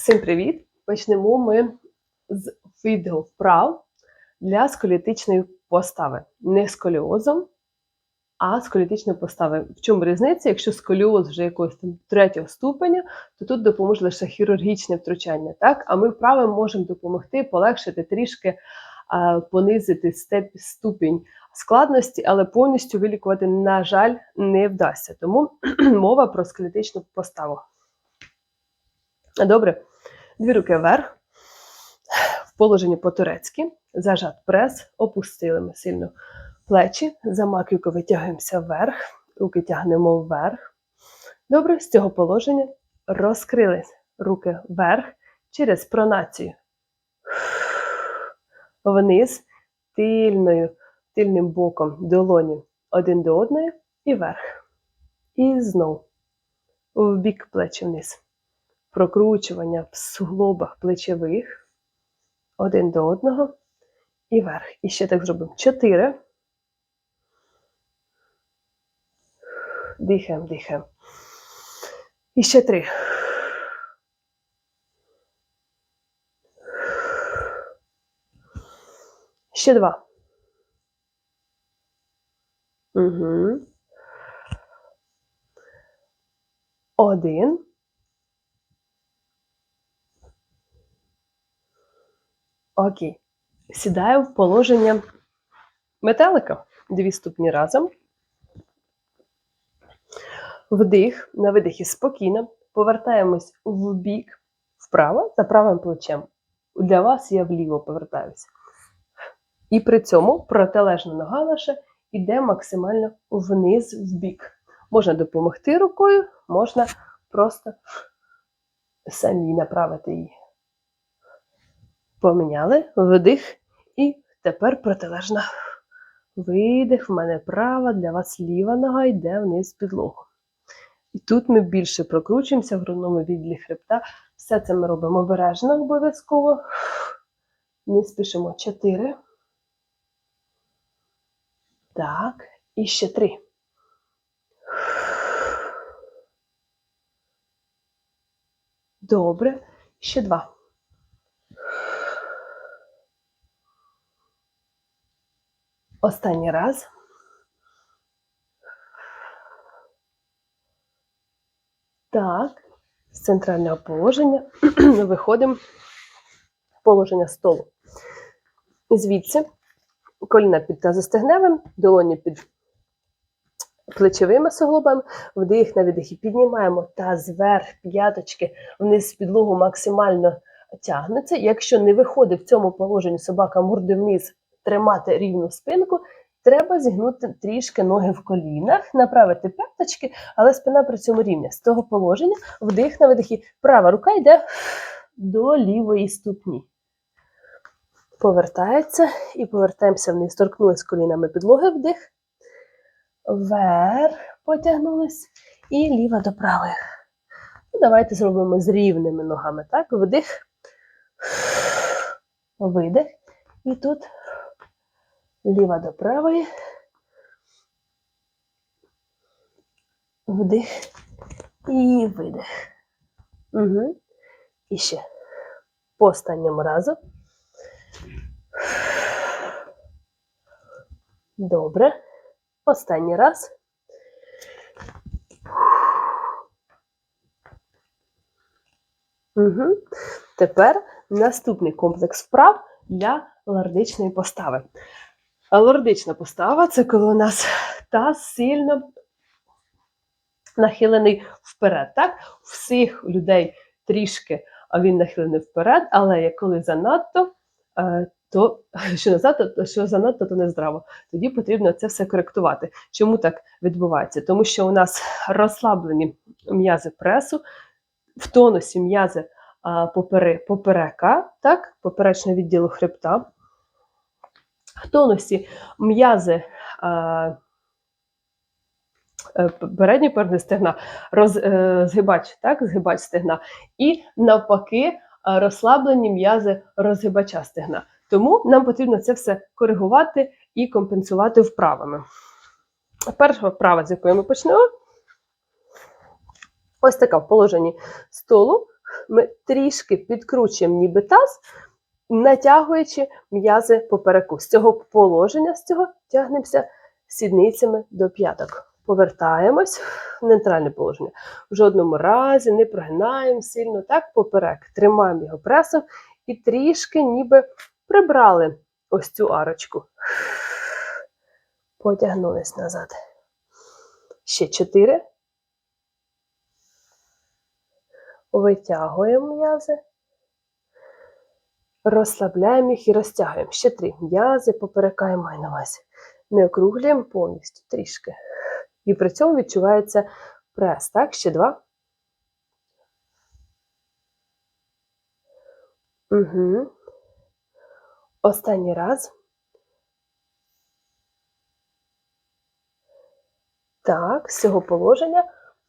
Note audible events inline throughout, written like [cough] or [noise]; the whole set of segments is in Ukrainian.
Всім привіт! Почнемо ми з відео вправ для сколіотичної постави. Не сколіозом, а сколіотичної постави. В чому різниця? Якщо сколіоз вже якогось там третього ступеня, то тут допоможе лише хірургічне втручання. Так? А ми вправи можемо допомогти полегшити трішки, а, понизити степ, ступінь складності, але повністю вилікувати, на жаль, не вдасться. Тому [clears throat] мова про скелетичну поставу. Добре. Дві руки вверх, в положенні по-турецьки, зажат прес, опустили ми сильно плечі, за маківку витягуємося вверх, руки тягнемо вверх. Добре, з цього положення розкрились руки вверх через пронацію. Вниз, тильною, тильним боком долоні один до одної і вверх. І знов. В бік плечі вниз прокручування в суглобах плечових один до одного і вверх. І ще так зробимо. Чотири. Дихаємо, дихаємо. І ще три. Ще два. Угу. Один. Окей. Сідаю в положення метелика. Дві ступні разом. Вдих, на видихі спокійно. Повертаємось в бік, вправо, за правим плечем. Для вас я вліво повертаюся. І при цьому протилежна нога наша йде максимально вниз в бік. Можна допомогти рукою, можна просто самі направити її. Поміняли вдих і тепер протилежна. Видих, в мене права, для вас ліва нога йде вниз підлогу. І тут ми більше прокручуємося в грудному відділі хребта. Все це ми робимо обережно обов'язково. Не спішимо. Чотири. Так, і ще три. Добре. Ще два. Останній раз. Так, з центрального положення [clears throat] виходимо в положення столу. Звідси коліна під тазостегневим, долоні під плечовими суглобами, вдих на видихі піднімаємо таз вверх, п'яточки вниз підлогу максимально тягнуться. Якщо не виходить в цьому положенні собака морди вниз, тримати рівну спинку, треба зігнути трішки ноги в колінах, направити п'яточки, але спина при цьому рівня. З того положення вдих на видихі. Права рука йде до лівої ступні. Повертається і повертаємося вниз. Торкнулись колінами підлоги вдих. Вверх потягнулись і ліва до правої. Ну, Давайте зробимо з рівними ногами. Так? Вдих, видих. І тут ліва до правої. Вдих і видих. Угу. І ще по останньому разу. Добре. Останній раз. Угу. Тепер наступний комплекс вправ для лордичної постави. Лордична постава це коли у нас таз сильно нахилений вперед. Так? Всіх людей трішки він нахилений вперед, але коли занадто, е, то [laughs] що назад, то що занадто, то не здраво. Тоді потрібно це все коректувати. Чому так відбувається? Тому що у нас розслаблені м'язи пресу, в тонусі м'язи поперека, так, поперечного відділу хребта, в тонусі м'язи передньої передні стегна, роз, е, згибач, так, згибач стегна, і навпаки е, розслаблені м'язи розгибача стегна. Тому нам потрібно це все коригувати і компенсувати вправами. Перша вправа, з якої ми почнемо, ось така в положенні столу. ми трішки підкручуємо ніби таз, натягуючи м'язи попереку. З цього положення, з цього тягнемося сідницями до п'яток. Повертаємось в нейтральне положення. В жодному разі не прогинаємо сильно так поперек. Тримаємо його пресом і трішки ніби прибрали ось цю арочку. Потягнулись назад. Ще чотири. Витягуємо м'язи. Розслабляємо їх і розтягуємо. Ще три. М'язи поперекаємо маю на увазі. Не округлюємо повністю трішки. І при цьому відчувається прес. Так, ще два. Угу. Останній раз. Так, з цього положення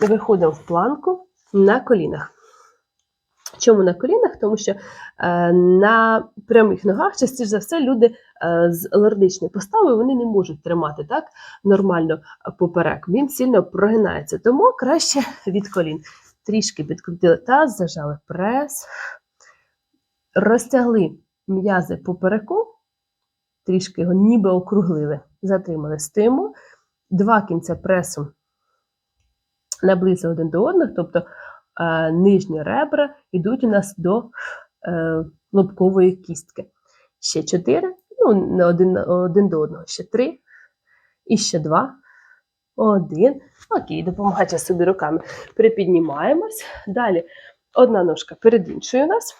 виходимо в планку на колінах. Чому на колінах? Тому що е, на прямих ногах частіше за все люди е, з алергічною поставою вони не можуть тримати так нормально поперек. Він сильно прогинається. Тому краще від колін. Трішки підкрутили таз, зажали прес, розтягли м'язи попереку, трішки його ніби округлили, затримали стимул. Два кінця пресу наблизили один до одного, тобто нижні ребра йдуть у нас до е, лобкової кістки. Ще чотири, ну, не один, один до одного, ще три, і ще два, один. Окей, допомагайте собі руками. Припіднімаємось. Далі одна ножка перед іншою у нас.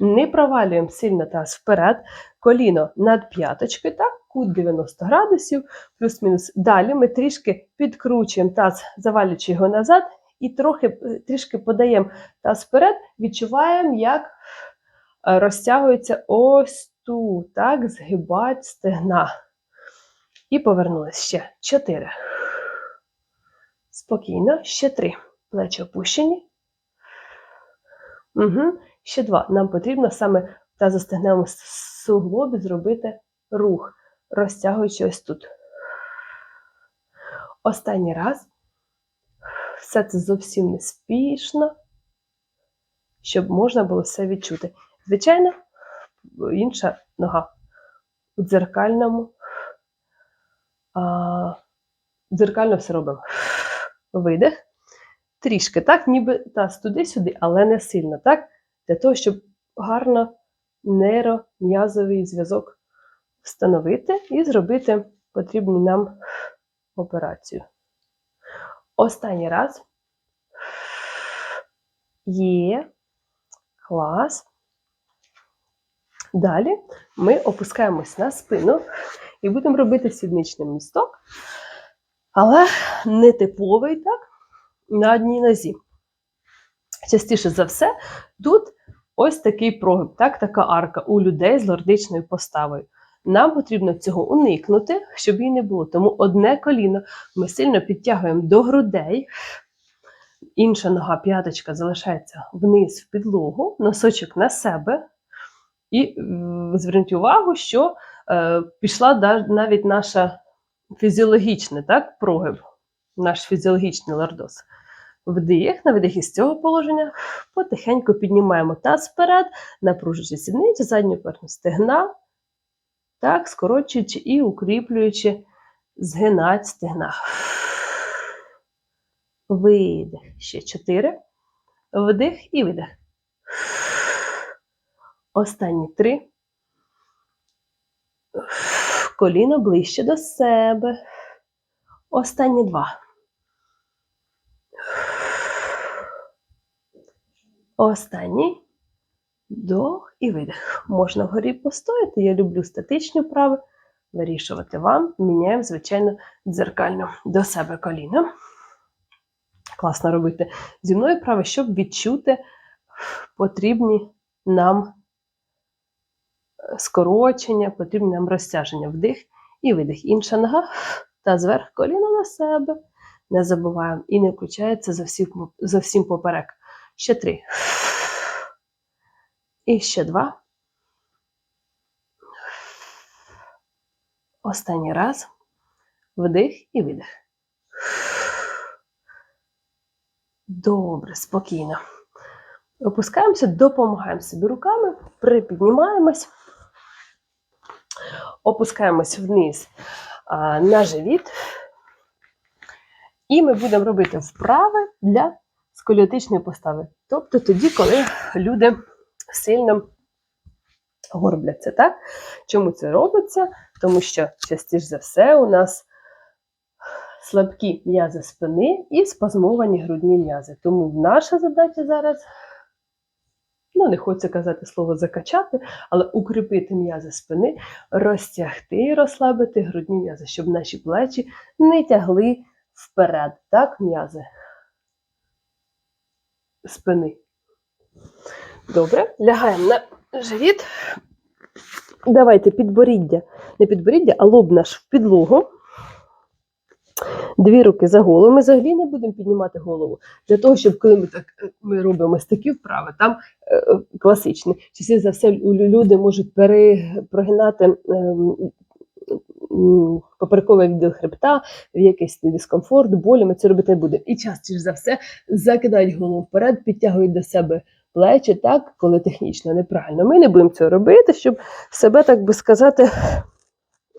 Не провалюємо сильно таз вперед, коліно над п'яточкою, так, кут 90 градусів, плюс-мінус. Далі ми трішки підкручуємо таз, завалюючи його назад, і трохи, трішки подаємо таз вперед, відчуваємо, як е, розтягується ось тут, так, згибать стегна. І повернулись ще. Чотири. Спокійно, ще три. Плечі опущені. Угу. Ще два. Нам потрібно саме в тазостегневому суглобі зробити рух, розтягуючи ось тут. Останній раз. Все це зовсім неспішно, щоб можна було все відчути. Звичайно, інша нога у дзеркальному. А, Дзеркально все робимо. Видих. Трішки, так, ніби таз туди-сюди, але не сильно, так? Для того, щоб гарно нейром'язовий зв'язок встановити і зробити потрібну нам операцію. Останній раз. Є. Клас. Далі ми опускаємось на спину і будемо робити сідничний місток, але не типовий, так, на одній нозі. Частіше за все, тут ось такий прогиб, так, така арка у людей з лордичною поставою. Нам потрібно цього уникнути, щоб її не було. Тому одне коліно ми сильно підтягуємо до грудей, інша нога, п'яточка залишається вниз в підлогу, носочок на себе. І зверніть увагу, що е, пішла навіть наша фізіологічна так, прогиб, наш фізіологічний лордоз. Вдих, на видих із цього положення, потихеньку піднімаємо таз вперед, напружуючи сідницю, задню поверхню стегна, так, скорочуючи і укріплюючи, згинать стегна. Видих. Ще чотири. Вдих і видих. Останні три. Коліно ближче до себе. Останні два. Останній. Вдох і видих. Можна вгорі постояти. Я люблю статичні вправи. Вирішувати вам. Міняємо, звичайно, дзеркально до себе коліно. Класно робити зі мною вправи, щоб відчути потрібні нам скорочення, потрібне нам розтяження. Вдих і видих. Інша нога та зверх коліна на себе. Не забуваємо і не включається зовсім, зовсім поперек. Ще три. І ще два. Останній раз. Вдих і видих. Добре, спокійно. Опускаємося, допомагаємо собі руками, припіднімаємось, опускаємось вниз на живіт. І ми будемо робити вправи для сколіотичної постави. Тобто тоді, коли люди сильно горбляться. Так? Чому це робиться? Тому що частіше за все у нас слабкі м'язи спини і спазмовані грудні м'язи. Тому наша задача зараз, ну не хочеться казати слово закачати, але укріпити м'язи спини, розтягти і розслабити грудні м'язи, щоб наші плечі не тягли вперед, так, м'язи спини. Добре, лягаємо на живіт. Давайте підборіддя, не підборіддя, а лоб наш в підлогу. Дві руки за голову. Ми взагалі не будемо піднімати голову. Для того, щоб коли ми так е, ми робимо ось такі вправи, там е, е, класичні. Частіше за все люди можуть пере, прогинати ем, поперековий відділ хребта, в якийсь дискомфорт, болі, ми це робити не будемо. І частіше за все закидають голову вперед, підтягують до себе плечі, так, коли технічно неправильно. Ми не будемо цього робити, щоб себе, так би сказати,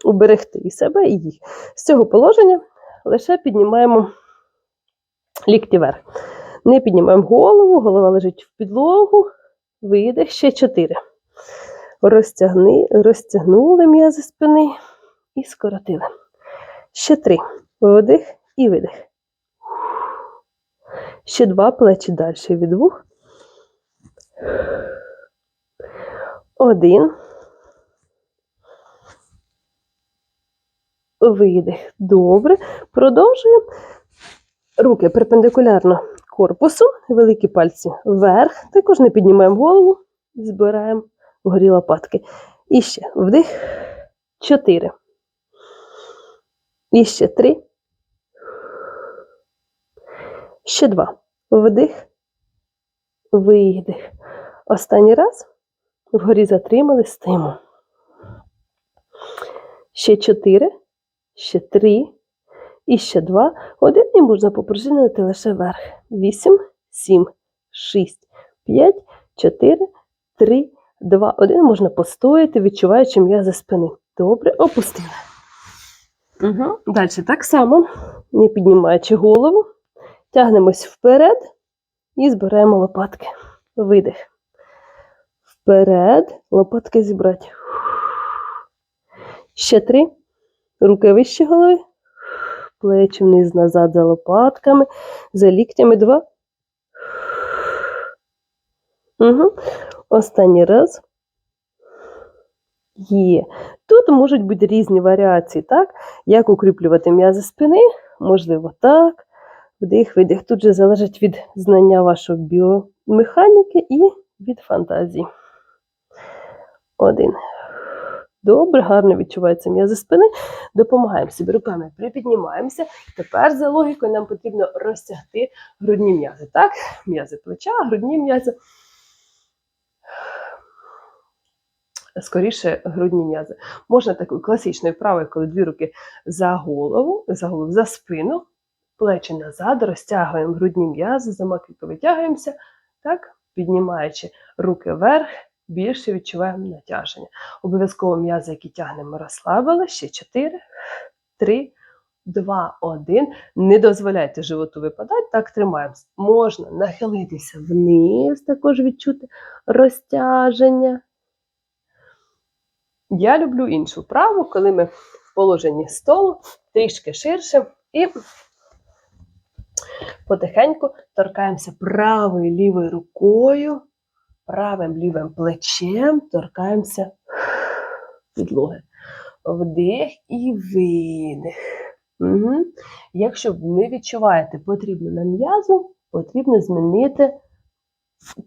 уберегти і себе, і їх. З цього положення лише піднімаємо лікті вверх. Не піднімаємо голову, голова лежить в підлогу, видих, ще чотири. Розтягни, розтягнули м'язи спини і скоротили. Ще три. Вдих і видих. Ще два плечі далі від вух. Один. Видих. Добре. Продовжуємо. Руки перпендикулярно корпусу, великі пальці вверх. Також не піднімаємо голову, збираємо вгорі лопатки. І ще вдих. Чотири. І ще три. Ще два. Вдих. Видих. Останній раз. Вгорі затримали, стоїмо. Ще чотири. Ще три. І ще два. Один і можна попружинити лише вверх. Вісім, сім, шість, п'ять, чотири, три, два. Один можна постояти, відчуваючи м'язи спини. Добре, опустили. Угу. Далі так само, не піднімаючи голову, тягнемось вперед і збираємо лопатки. Видих. Вперед, лопатки зібрати. Ще три. Руки вище голови. Плечі вниз назад за лопатками, за ліктями два. Угу. Останній раз. Є. Тут можуть бути різні варіації, так? Як укріплювати м'язи спини, можливо, так. Вдих, видих. Тут же залежить від знання вашої біомеханіки і від фантазії. Один. Добре, гарно відчувається м'язи спини. Допомагаємо собі руками, припіднімаємося. Тепер за логікою нам потрібно розтягти грудні м'язи. Так? М'язи плеча, грудні м'язи. Скоріше грудні м'язи. Можна такою класичною вправою, коли дві руки за голову, за голову, за спину, плечі назад, розтягуємо грудні м'язи, за витягуємося, так? піднімаючи руки вверх, більше відчуваємо натяження. Обов'язково м'язи, які тягнемо, розслабили. Ще 4, 3, 2, 1. Не дозволяйте животу випадати, так тримаємося. Можна нахилитися вниз, також відчути розтяження. Я люблю іншу вправу, коли ми в положенні столу трішки ширше і потихеньку торкаємося правою лівою рукою, правим лівим плечем, торкаємося підлоги. Вдих і видих. Угу. Якщо не відчуваєте потрібну на м'язу, потрібно змінити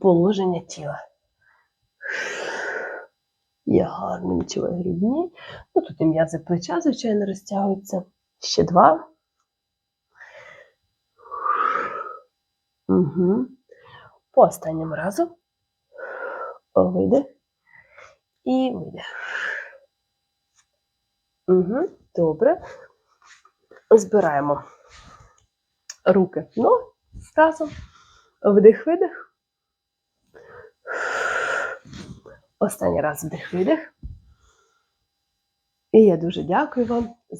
положення тіла. Я гарно відчуваю грудні. Ну, тут і м'язи плеча, звичайно, розтягуються. Ще два. Угу. По останньому разу. Видих. І видих. Угу. Добре. Збираємо руки ну, разом. Вдих-видих. Останній раз вдих-видих. І я дуже дякую вам за